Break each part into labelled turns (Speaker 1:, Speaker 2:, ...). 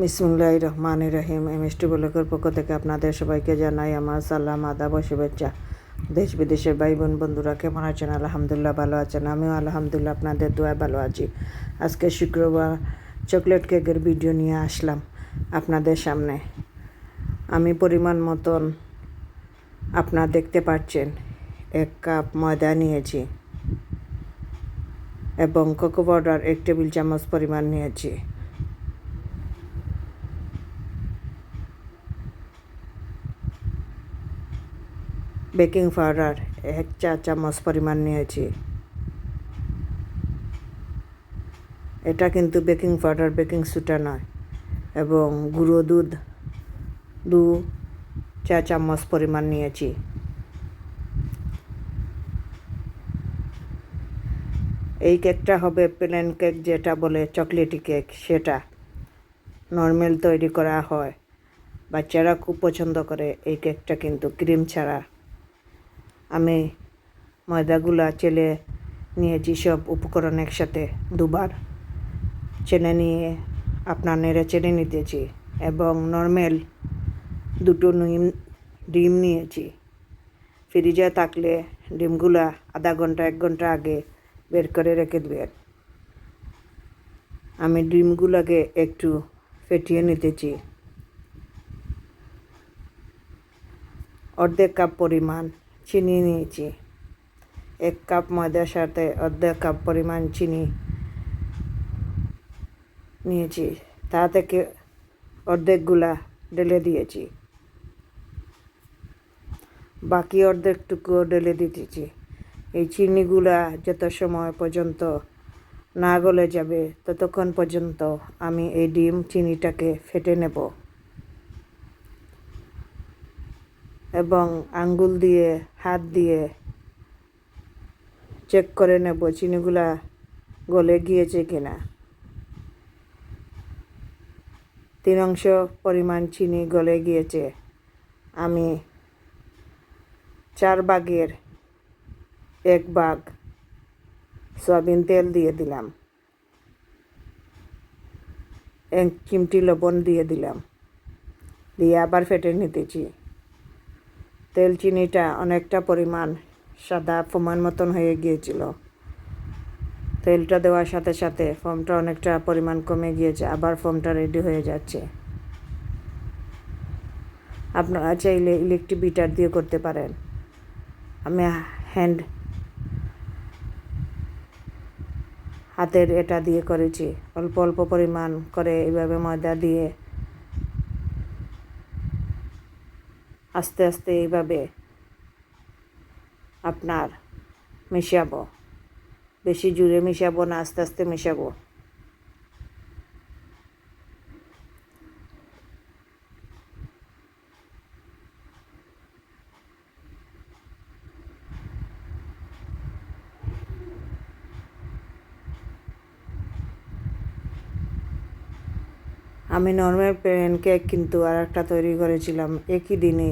Speaker 1: বিসমুল্লাহ রহমান রহিম এম এস টি ব্লকের পক্ষ থেকে আপনাদের সবাইকে জানাই আমার সালাম, আদাব ও শুভেচ্ছা। দেশ বিদেশের ভাই বোন বন্ধুরা, কেমন আছেন? আলহামদুলিল্লাহ ভালো আছেন। আমিও আলহামদুলিল্লাহ আপনাদের দোয়ায় ভালো আছি। আজকে শুক্রবার চকলেট কেকের ভিডিও নিয়ে আসলাম আপনাদের সামনে। আমি পরিমাণ মতন আপনার দেখতে পাচ্ছেন, এক কাপ ময়দা নিয়েছি এবং কোকো পাউডার এক টেবিল চামচ পরিমাণ নিয়েছি। বেকিং পাউডার এক চা চামচ পরিমাণ নিয়েছি। এটা কিন্তু বেকিং পাউডার বেকিং সুটা নয়, এবং গুঁড়ো দুধ, দু চা চামচ পরিমাণ নিয়েছি। এই কেকটা হবে প্লেন কেক যেটা বলে চকলেটি কেক সেটা নর্মাল তৈরি করা হয়। বাচ্চারা খুব পছন্দ করে এই কেকটা কিন্তু, ক্রিম ছাড়া। আমি ময়দাগুলা চেলে নিয়েছি সব উপকরণ একসাথে দুবার চেনে নিয়ে আপনার নেড়ে চেনে নিতেছি এবং নর্মাল দুটো ডিম ডিম নিয়েছি। ফ্রিজে থাকলে ডিমগুলা আধা ঘণ্টা, এক ঘণ্টা আগে বের করে রেখে দেবেন। আমি ডিমগুলোকে একটু ফেটিয়ে নিতেছি। অর্ধেক কাপ পরিমাণ চিনি নিয়েছি। এক কাপ ময়দার সাথে অর্ধেক কাপ পরিমাণ চিনি নিয়েছি। তা থেকে অর্ধেকগুলা ঢেলে দিয়েছি। বাকি অর্ধেকটুকুও ঢেলে দিতেছি এই চিনিগুলা যত সময় পর্যন্ত না গলে যাবে, ততক্ষণ পর্যন্ত আমি এই ডিম চিনিটাকে ফেটে নেব। এবং আঙ্গুল দিয়ে, হাত দিয়ে চেক করে নেব চিনিগুলা গলে গিয়েছে কিনা। তিন অংশ পরিমাণ চিনি গলে গিয়েছে। আমি চার ভাগের এক ভাগ সয়াবিন তেল দিয়ে দিলাম। এক চিমটি লবণ দিয়ে দিলাম। দিয়ে আবার ফেটে নিতেছি। তেল চিনিটা অনেকটা পরিমাণ সাদা ফোমান মতন হয়ে গিয়েছিল। তেলটা দেওয়ার সাথে সাথে ফোমটা অনেকটা পরিমাণ কমে গিয়েছে, আবার ফোমটা রেডি হয়ে যাচ্ছে। আপনারা চাইলে ইলেকট্রিক বিটার দিয়ে করতে পারেন। আমি হ্যান্ড হাতের এটা দিয়ে করেছি। অল্প অল্প পরিমাণ করে এইভাবে ময়দা দিয়ে আস্তে আস্তে এইভাবে আপনার মেশাবো। বেশি জুড়ে মেশাবো না আস্তে আস্তে মিশাবো। আমি নর্মাল প্যান কেক কিন্তু আর একটা তৈরি করেছিলাম একই দিনে।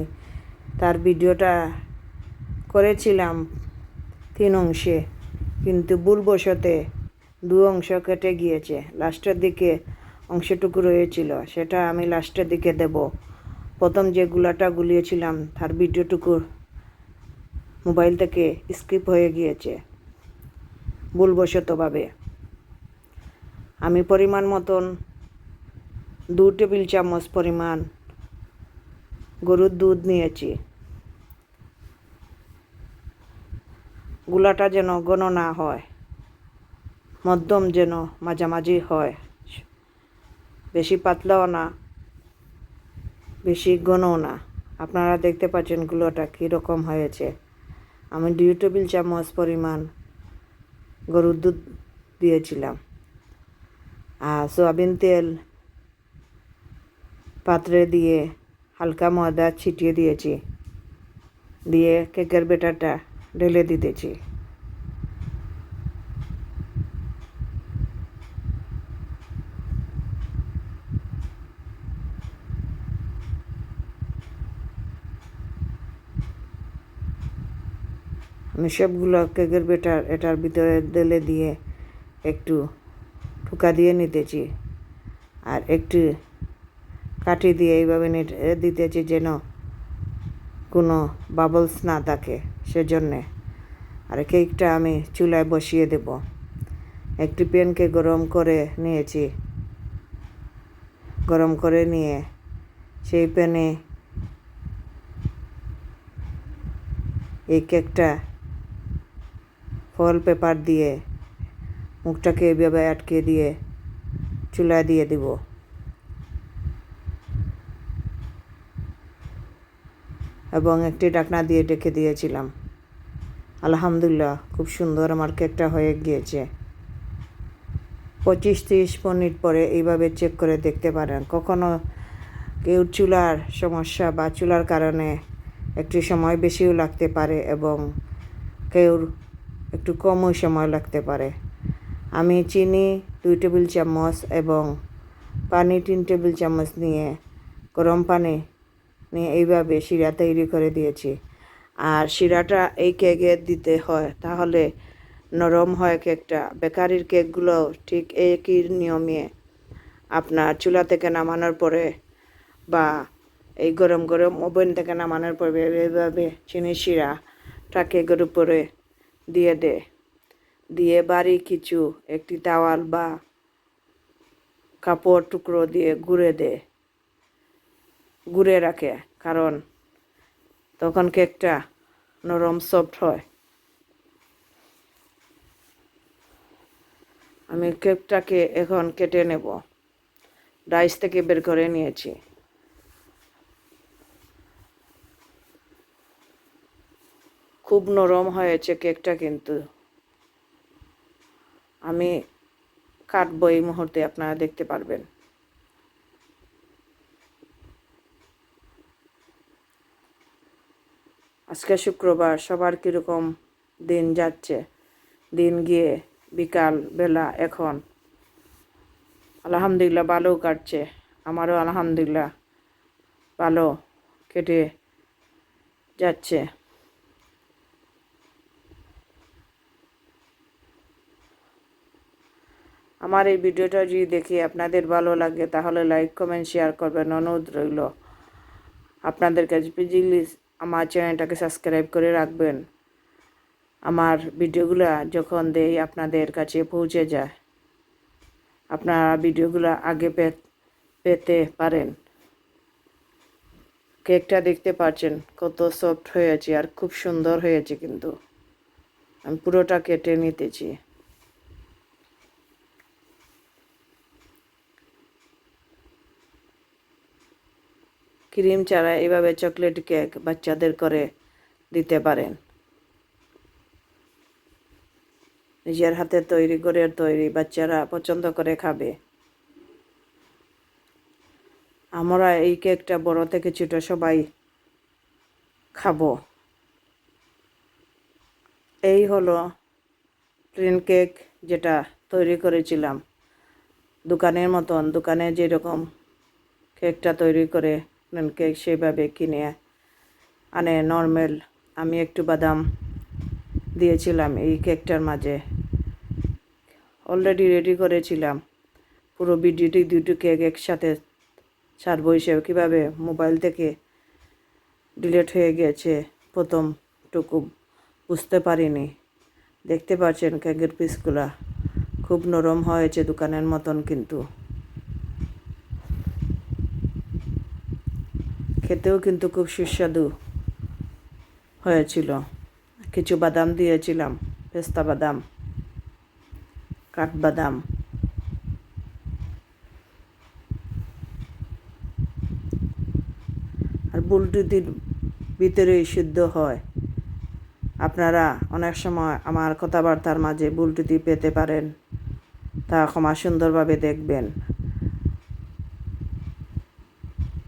Speaker 1: তার ভিডিওটা করেছিলাম তিন অংশে, কিন্তু ভুলবশতে দু অংশ কেটে গিয়েছে। লাস্টের দিকে অংশটুকু রয়েছিল, সেটা আমি লাস্টের দিকে দেব। প্রথম যে গুলাটা গুলিয়েছিলাম, তার ভিডিওটুকু মোবাইল থেকে স্কিপ হয়ে গিয়েছে ভুলবশতভাবে আমি পরিমাণ মতন দু টেবিল চামচ পরিমাণ গরুর দুধ নিয়েছি। গুলাটা যেন ঘন না হয়, মধ্যম যেন মাঝামাঝি হয়। বেশি পাতলাও না, বেশি ঘনও না। আপনারা দেখতে পাচ্ছেন গুলোটা কীরকম হয়েছে। আমি দুই টেবিল চামচ পরিমাণ গরুর দুধ দিয়েছিলাম। আর সয়াবিন তেল পাত্রে দিয়ে হালকা ময়দা ছিটিয়ে দিয়েছি। দিয়ে কেকের বেটারটা ঢেলে দিতেছি। আমি সবগুলো কেকের বেটার এটার ভিতরে ঢেলে দিয়ে একটু ঠুকা দিয়ে নিতেছি। আর একটু কাঠি দিয়ে এইভাবে দিতেছি যেন কোনো বাবলস না থাকে সেজন্যে। আর কেকটা আমি চুলায় বসিয়ে দেব। একটি প্যানকে গরম করে নিয়েছি। গরম করে নিয়ে সেই প্যানে এই কেকটা ফল পেপার দিয়ে মুখটাকে এভাবে আটকে দিয়ে চুলায় দিয়ে দিব। এবং একটি ডাকনা দিয়ে ডেকে দিয়েছিলাম। আলহামদুলিল্লাহ, খুব সুন্দর আমার কেকটা হয়ে গিয়েছে। পঁচিশ তিরিশ মিনিট পরে এইভাবে চেক করে দেখতে পারেন। কখনো কেউ চুলার সমস্যা বা চুলার কারণে একটু সময় বেশিও লাগতে পারে এবং কেউ একটু কমও সময় লাগতে পারে। আমি চিনি, দুই টেবিল চামচ এবং পানি তিন টেবিল চামচ নিয়ে গরম পানি নিয়ে এইভাবে শিরা তৈরি করে দিয়েছি। আর শিরাটা এই কেকে দিতে হয়, তাহলে নরম হয় কেকটা। বেকারির কেকগুলো ঠিক একই নিয়মে আপনার চুলা থেকে নামানোর পরে বা এই গরম গরম ওভেন থেকে নামানোর পরে এইভাবে চিনি শিরাটা কেকের উপরে দিয়ে দে। দিয়ে বাড়ি কিছু একটি তাওয়াল বা কাপড় টুকরো দিয়ে ঘুরে দে। গুঁড়ে রাখে, কারণ তখন কেকটা নরম সফট হয়। আমি কেকটাকে এখন কেটে নেব। ডাইস থেকে বের করে নিয়েছি। খুব নরম হয়েছে কেকটা কিন্তু। আমি কাটবো এই মুহূর্তে, আপনারা দেখতে পারবেন। আজকে শুক্রবার, সবার কীরকম দিন যাচ্ছে? দিন গিয়ে বিকাল বেলা এখন। আলহামদুলিল্লাহ ভালো কাটছে। আমারও আলহামদুলিল্লাহ ভালো কেটে যাচ্ছে। আমার এই ভিডিওটা যদি দেখি আপনাদের ভালো লাগে, তাহলে লাইক, কমেন্ট, শেয়ার করবেন। অনুরোধ রইল আপনাদের কাছে। প্লিজ আমার চ্যানেলটাকে সাবস্ক্রাইব করে রাখবেন। আমার ভিডিওগুলো যখন দেই আপনাদের কাছে পৌঁছে যায়, আপনারা ভিডিওগুলো আগে পেতে পারেন। কেকটা দেখতে পাচ্ছেন, কত সফট হয়েছে আর খুব সুন্দর হয়েছে কিন্তু। আমি পুরোটা কেটে নিতেছি। ক্রিম ছাড়া এভাবে চকলেট কেক বাচ্চাদের করে দিতে পারেন। নিজের হাতে তৈরি করে তৈরি, বাচ্চারা পছন্দ করে খাবে। আমরা এই কেকটা বড় থেকে ছোট সবাই খাব। এই হলো প্লেন কেক যেটা তৈরি করেছিলাম। দোকানের মতন, দোকানে যেরকম কেকটা তৈরি করে কেক সেভাবে কিনে আনে নর্মাল আমি একটু বাদাম দিয়েছিলাম এই কেকটার মাঝে। অলরেডি রেডি করেছিলাম। পুরো ভিডিওটি দুটো কেক একসাথে ছাড়বো হিসেবে। কীভাবে? মোবাইল থেকে ডিলেট হয়ে গেছে প্রথম টুকু বুঝতে পারিনি। দেখতে পাচ্ছেন কেকের পিসগুলা খুব নরম হয়েছে দোকানের মতন কিন্তু। খেতেও কিন্তু খুব সুস্বাদু হয়েছিল। কিছু বাদাম দিয়েছিলাম, পেস্তা বাদাম কাঠবাদাম আর বুলটুতির ভিতরেই সিদ্ধ হয়। আপনারা অনেক সময় আমার কথাবার্তার মাঝে বুলটুতি পেতে পারেন। তা ক্ষমা সুন্দরভাবে দেখবেন।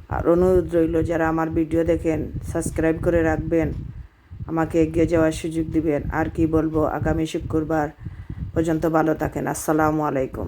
Speaker 1: আর অনুরোধ রইল, যারা আমার ভিডিও দেখেন, সাবস্ক্রাইব করে রাখবেন। আমাকে এগিয়ে যাওয়ার সুযোগ দিবেন। আর কি বলব, আগামী শুক্রবার পর্যন্ত ভালো থাকেন। আসসালামু আলাইকুম।